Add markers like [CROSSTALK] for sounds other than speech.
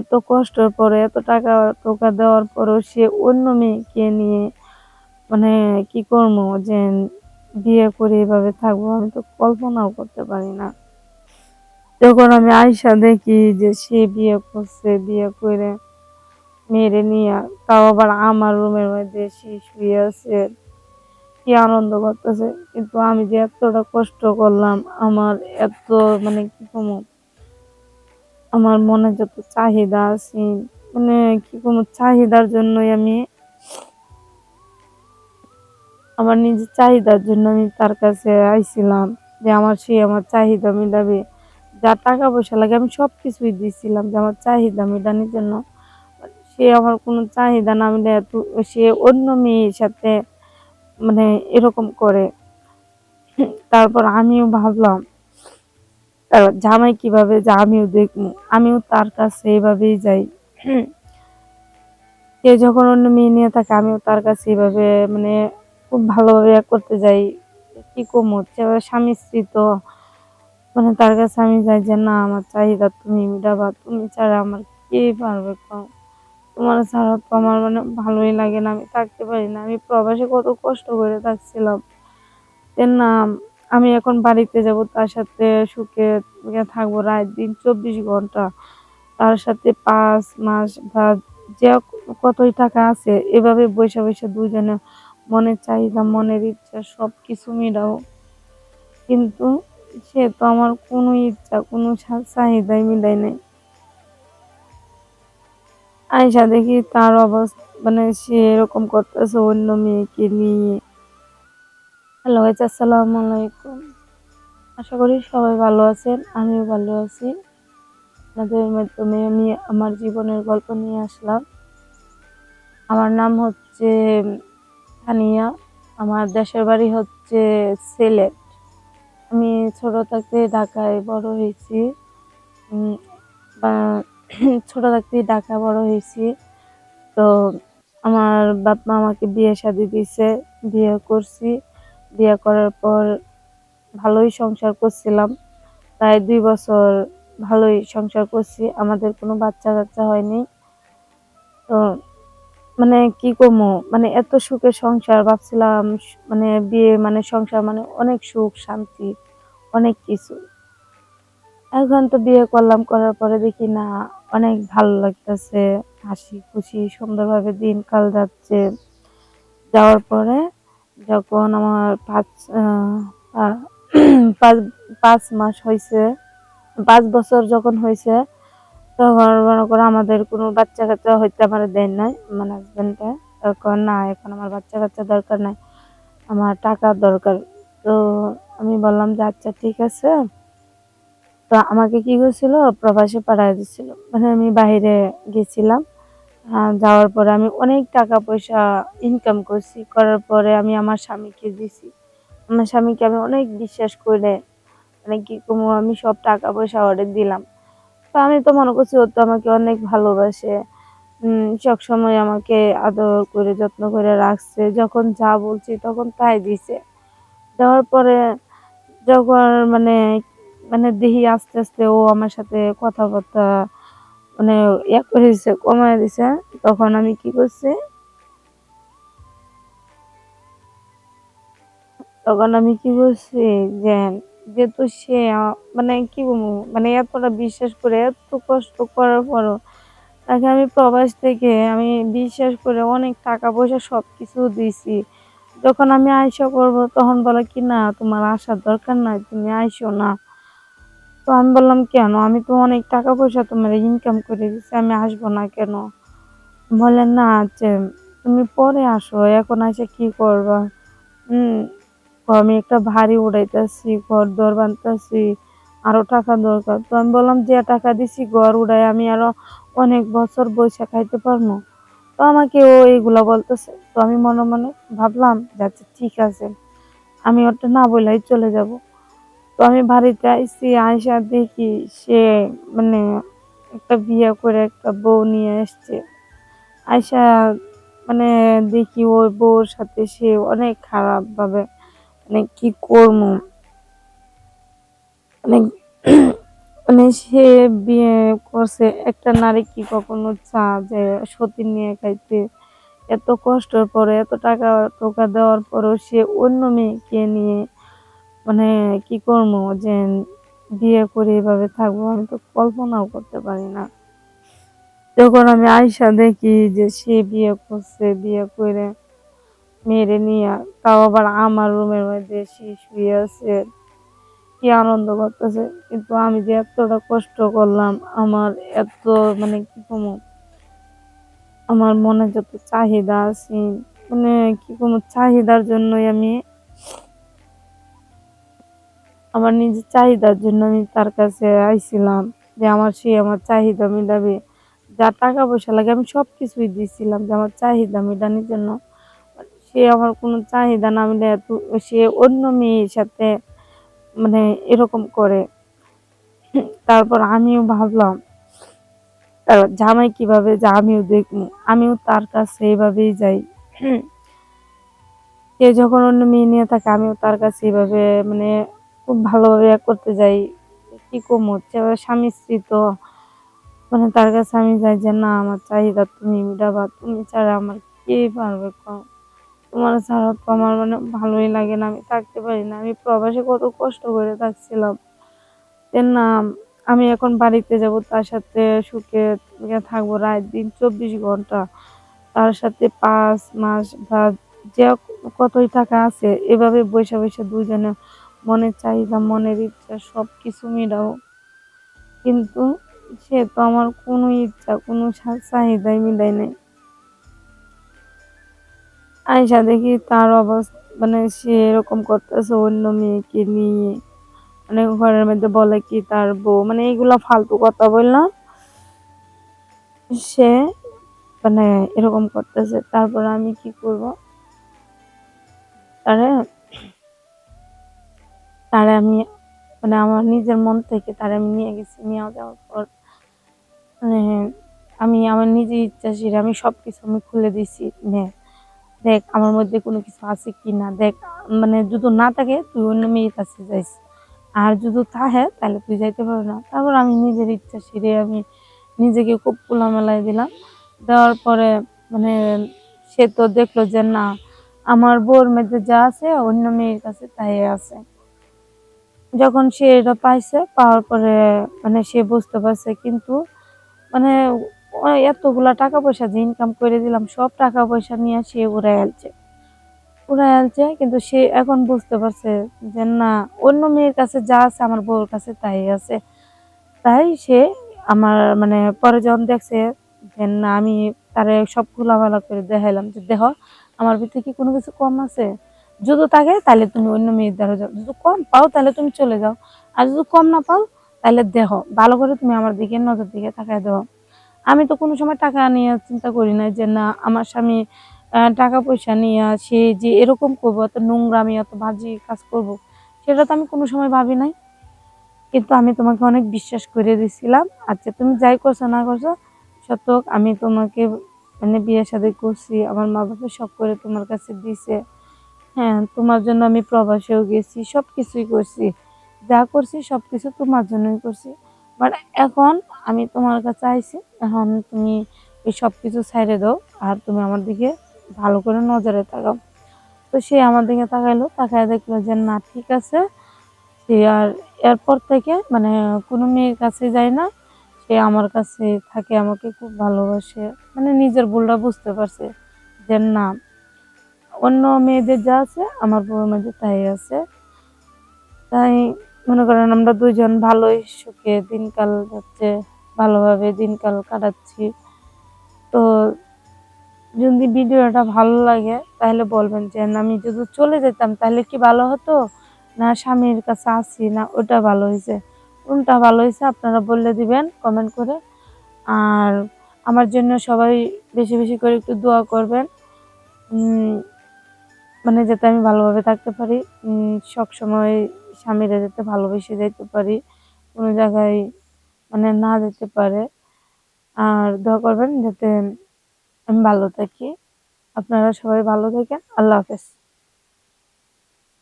এত কষ্টের পরে, এত টাকা টোকা দেওয়ার পরেও সে অন্য মেয়েকে নিয়ে মানে কি করব যে বিয়ে করে এভাবে থাকব, আমি তো কল্পনাও করতে পারি না। যখন আমি আয়সা দেখি যে সে বিয়ে করছে, বিয়ে করে মেরে নিয়ে, তাও আবার আমার রুমের মধ্যে সে শুয়ে আছে, কি আনন্দ করতেছে। কিন্তু আমি যে এতটা কষ্ট করলাম, আমার এত মানে কি কমো আমার মনে যত চাহিদা আছে মানে কি কমো চাহিদার জন্যই আমি, আমার নিজের চাহিদার জন্য আমি তার কাছে আইছিলাম যে আমার সে আমার চাহিদা মিটাবে। যা টাকা পয়সা লাগে আমি সব কিছুই দিয়েছিলাম যে আমার চাহিদা মেটানোর জন্য। সে আমার কোনো চাহিদা না মিলে এত সে অন্য মেয়ের সাথে মানে এরকম করে। তারপর আমিও ভাবলাম জামাই কীভাবে যা আমিও দেখব? আমিও তার কাছে এভাবেই যাই। সে যখন অন্য মেয়ে নিয়ে থাকে, আমিও তার কাছে এভাবে মানে খুব ভালোভাবে করতে যাই। কি কম স্বামী স্ত্রী তো। মানে তার কাছে আমি যাই যে, না, আমার চাহিদা তুমি মিটাবা। তুমি ছাড়া আমার কে পারবে তোমার ছাড়া তো আমার মানে ভালোই লাগে না। আমি থাকতে পারি না। আমি প্রবাসে কত কষ্ট করে থাকছিলাম। না আমি এখন বাড়িতে যাব, তার সাথে সুখে থাকব রাত দিন চব্বিশ ঘণ্টা। তার সাথে পাঁচ মাস বা যে কতই টাকা আছে, এভাবে বসে বসে দুজনে মনের চাহিদা, মনের ইচ্ছা সব কিছু মিলাও। কিন্তু সে তো আমার কোনো ইচ্ছা, কোনো চাহিদাই মিলাই নাই। আয়সা দেখি তার অবস্থা মানে সে এরকম করতেছে অন্য মেয়েকে নিয়ে। হ্যালো গাইজ আসসালামু আলাইকুম। আশা করি সবাই ভালো আছেন, আমিও ভালো আছি। আপনাদের মাধ্যমে আমি আমার জীবনের গল্প নিয়ে আসলাম। আমার নাম হচ্ছে তানিয়া, আমার দেশের বাড়ি হচ্ছে সিলেট। আমি ছোট থাকতে ঢাকায় বড় হয়েছি। [CLEARS THROAT] ছোট থাকতে ঢাকা বড় হয়েছি। তো আমার বাপ মা আমাকে বিয়ে শাদি দিয়েছে বিয়ে করছি। বিয়ে করার পর ভালোই সংসার করছিলাম। প্রায় দুই বছর ভালোই সংসার করছি। আমাদের কোনো বাচ্চা কাচ্চা হয়নি। তো মানে কি কমো মানে এত সুখের সংসার ভাবছিলাম মানে বিয়ে মানে সংসার মানে অনেক সুখ, শান্তি, অনেক কিছু। এখন তো বিয়ে করলাম, করার পরে দেখি না, অনেক ভালো লাগতেছে। হাসি খুশি, সুন্দরভাবে দিনকাল যাচ্ছে। যাওয়ার পরে যখন আমার পাঁচ পাঁচ পাঁচ মাস হয়েছে পাঁচ বছর যখন হয়েছে তখন মনে করো আমাদের কোনো বাচ্চা কাচ্চা হইতে আমার দেয় নাই মানে হাজব্যান্ডে তখন না, এখন আমার বাচ্চা কাচ্চা দরকার নাই, আমার টাকার দরকার। তো আমি বললাম যে আচ্ছা ঠিক আছে। তো আমাকে কি করছিল? প্রবাসে পাঠাই দিছিল। মানে আমি বাইরে গেছিলাম। যাওয়ার পরে আমি অনেক টাকা পয়সা ইনকাম করছি। করার পরে আমি আমার স্বামীকে দিছি। আমার স্বামীকে আমি অনেক বিশ্বাস করে মানে কি আমি সব টাকা পয়সা অর্ডার দিলাম। তো আমি তো মনে করছি, ও তো আমাকে অনেক ভালোবাসে। সব সময় আমাকে আদর করে, যত্ন করে রাখছে। যখন যা বলছি তখন তাই দিছে। দেওয়ার পরে যখন মানে মানে দেখি আস্তে আস্তে ও আমার সাথে কথাবার্তা মানে ইয়া করে দিছে, কমায় দিছে। তখন আমি কি করছি? তখন আমি কি করছি যে, যেহেতু সে মানে কি বলব মানে এতটা বিশ্বাস করে, এত কষ্ট করার পরও তাকে আমি প্রবাস থেকে আমি বিশ্বাস করে অনেক টাকা পয়সা সব কিছু দিয়েছি যখন আমি আইসা করব, তখন বলে কি, না, তোমার আসার দরকার নাই, তুমি আইসো না। আমি বললাম, কেন? আমি তো অনেক টাকা পয়সা তোমার ইনকাম করে দিচ্ছি আমি আসব না কেন? বলে, না যে তুমি পরে আসো, এখন আসে কি করবা? আমি একটা ভারী উড়াইতেছি, ঘর দর বানতেছি আরও টাকা দরকার। তো আমি বললাম, যে টাকা দিছি ঘর উড়াই, আমি আরও অনেক বছর বৈশা খাইতে পারব তো আমাকে ও এইগুলা বলতেছে। তো আমি মনে মনে ভাবলাম যাচ্ছে ঠিক আছে, আমি ওটা না বলেই চলে যাব। তো আমি বাড়িতে আইসি আয়সা দেখি সে মানে একটা বিয়ে করে একটা বউ নিয়ে এসছে আয়সা মানে দেখি ওই বউর সাথে সে অনেক খারাপভাবে মানে কি করব? মানে [CLEARS THROAT] মানে সে বিয়ে করছে, একটা নারী কি কখনো চা যে সতী নিয়ে খাইতে? এত কষ্টের পরে, এত টাকা টোকা দেওয়ার পরেও সে অন্য মেয়েকে নিয়ে মানে কি করব, যে বিয়ে করে এভাবে থাকব, আমি তো কল্পনাও করতে পারি না। যখন আমি আয়সা দেখি যে সে বিয়ে করছে, বিয়ে করে মেরে নিয়ে, তাও আবার আমার রুমের মধ্যে সে শুয়ে আছে। কি আনন্দ করতেছে। কিন্তু আমি যে এতটা কষ্ট করলাম, আমার এত মানে কি কমো আমার মনে যত চাহিদা আছে মানে কি কোনো চাহিদার জন্যই আমি আমার নিজের চাহিদার জন্য আমি তার কাছে আইছিলাম যে আমার সে আমার চাহিদা মিটাবে। যা টাকা পয়সা লাগে আমি সব কিছুই দিয়েছিলাম যে আমার চাহিদা মেটানোর জন্য। সে আমার কোনো চাহিদা না মিলে সে অন্য মেয়ের সাথে মানে এরকম করে। তারপর আমিও ভাবলাম, তার জামাই কীভাবে যে আমিও দেখব? আমিও তার কাছে এইভাবেই যাই। সে যখন অন্য মেয়ে নিয়ে থাকে, আমিও তার কাছে এইভাবে মানে খুব ভালোভাবে করতে যাই। কি কম হচ্ছে স্বামী স্ত্রী তো। মানে তার কাছে আমি যাই যে, না, আমার চাহিদা তুমি মিটাবা। তুমি ছাড়া আমার কে পারবে কম? তোমার ছাড়া তো আমার মানে ভালোই লাগে না। আমি থাকতে পারি না। আমি প্রবাসে কত কষ্ট করে থাকছিলাম। না, আমি এখন বাড়িতে যাব। তার সাথে সুখে থাকব রাত দিন চব্বিশ ঘণ্টা। তার সাথে পাঁচ মাস বা যে কতই টাকা আছে, এভাবে বসে বসে দুজনে মনের চাহিদা, মনের ইচ্ছা সব কিছু মিটাবো কিন্তু সে তো আমার কোনো ইচ্ছা, কোনো চাহিদাই মিলাই নেই। আয়সা দেখি তার অবস্থা মানে সে এরকম করতেছে অন্য মেয়েকে নিয়ে। মানে ঘরের মধ্যে বলে কি তার বউ মানে এইগুলা ফালতু কথা বললাম সে মানে এরকম করতেছে, তারপর আমি কি করব? তারে তারে আমি মানে আমার নিজের মন থেকে তারা আমি নিয়ে গেছি, নিয়ে যাওয়ার পর মানে আমি আমার নিজের ইচ্ছাশীল আমি সব কিছু আমি খুলে দিছি, নে, দেখ আমার মধ্যে কোনো কিছু আছে কি না দেখ মানে যদি না থাকে তুই অন্য মেয়ের কাছে যাইস, আর যদি থাকে তাহলে তুই যাইতে পারবি না। তারপর আমি নিজের ইচ্ছা সেরে আমি নিজেকে খুব খোলামেলায় দিলাম, দেওয়ার পরে মানে সে তো দেখল যে না, আমার বউর মধ্যে যা আছে অন্য মেয়ের কাছে তাই আছে। যখন সে এটা পাইছে, পাওয়ার পরে মানে সে বুঝতে পারছে কিন্তু মানে এতগুলা টাকা পয়সা যে ইনকাম করে দিলাম, সব টাকা পয়সা নিয়ে সে উড়াই আলছে। উড়াই আলছে, কিন্তু সে এখন বুঝতে পারছে যে না, অন্য মেয়ের কাছে যা আছে, আমার বউর কাছে তাই আছে। তাই সে আমার মানে পরে যখন দেখছে যে না, আমি তারে সব খোলামেলা করে দেখাইলাম যে দেহ আমার ভিতরে কি কোনো কিছু কম আছে? যদি থাকে, তাহলে তুমি অন্য মেয়ের দ্বারা যাও। যদি কম পাও, তাহলে তুমি চলে যাও। আর যদি কম না পাও, তাহলে দেখো, ভালো করে তুমি আমার দিকে, নজর দিকে তাকায় দেও আমি তো কোনো সময় টাকা নিয়ে চিন্তা করি না যে, না, আমার স্বামী টাকা পয়সা নিয়ে সে যে এরকম করব, এত নোংরামি এত বাজি কাজ করব। সেটা তো আমি কোনো সময় ভাবি নাই। কিন্তু আমি তোমাকে অনেক বিশ্বাস করে দিছিলাম আচ্ছা তুমি যাই করছ না করছ, সত্য আমি তোমাকে মানে বিয়ে শাদী করছি, আমার মা বাবা সব করে তোমার কাছে দিছে হ্যাঁ তোমার জন্য আমি প্রবাসেও গেছি সব কিছুই করছি। যা করছি সব কিছু তোমার জন্যই করছি। বাট এখন আমি তোমার কাছে আইছি, এখন তুমি এই সব কিছু ছাইড়ে দাও আর তুমি আমার দিকে ভালো করে নজরে তাকাও। তো সে আমার দিকে তাকাইলো, তাকায় দেখল যে, না, ঠিক আছে। সে আর এরপর থেকে মানে কোনো মেয়ের কাছে যায় না। সে আমার কাছে থাকে, আমাকে খুব ভালোবাসে। মানে নিজের ভুলটা বুঝতে পারছে যে, না অন্য মেয়েদের যা আছে, আমার বউর মধ্যে তাই আছে। তাই মনে করেন আমরা দুজন ভালোই সুখে দিনকাল যাচ্ছে, ভালোভাবে দিনকাল কাটাচ্ছি। তো যদি ভিডিওটা ভালো লাগে, তাহলে বলবেন যে আমি যদি চলে যেতাম, তাহলে কি ভালো হতো? না, স্বামীর কাছে আসি না, ওটা ভালো হয়েছে কোনটা ভালো হয়েছে আপনারা বলে দিবেন কমেন্ট করে। আর আমার জন্য সবাই বেশি বেশি করে একটু দোয়া করবেন। মানে যাতে আমি ভালোভাবে থাকতে পারি সব সময় স্বামীরা যাতে ভালোবেসে যেতে পারি, কোনো জায়গায় মানে না যেতে পারে। আর দোয়া করবেন যাতে আমি ভালো থাকি। আপনারা সবাই ভালো থাকেন। আল্লাহ হাফেজ।